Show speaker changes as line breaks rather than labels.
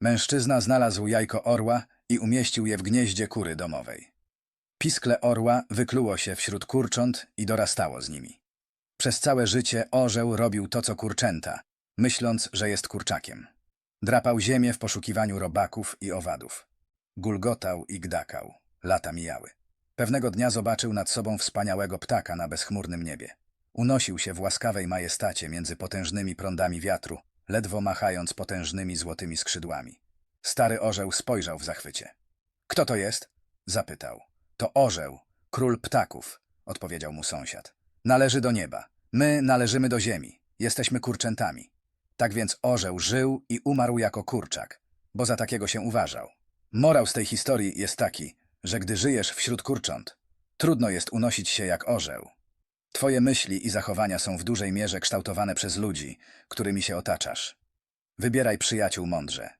Mężczyzna znalazł jajko orła i umieścił je w gnieździe kury domowej. Piskle orła wykluło się wśród kurcząt i dorastało z nimi. Przez całe życie orzeł robił to, co kurczęta, myśląc, że jest kurczakiem. Drapał ziemię w poszukiwaniu robaków i owadów. Gulgotał i gdakał. Lata mijały. Pewnego dnia zobaczył nad sobą wspaniałego ptaka na bezchmurnym niebie. Unosił się w łaskawej majestacie między potężnymi prądami wiatru, ledwo machając potężnymi złotymi skrzydłami. Stary orzeł spojrzał w zachwycie. Kto to jest? zapytał. To orzeł, król ptaków, odpowiedział mu sąsiad. Należy do nieba. My należymy do ziemi. Jesteśmy kurczętami. Tak więc orzeł żył i umarł jako kurczak, bo za takiego się uważał. Morał z tej historii jest taki, że gdy żyjesz wśród kurcząt, trudno jest unosić się jak orzeł. Twoje myśli i zachowania są w dużej mierze kształtowane przez ludzi, którymi się otaczasz. Wybieraj przyjaciół mądrze.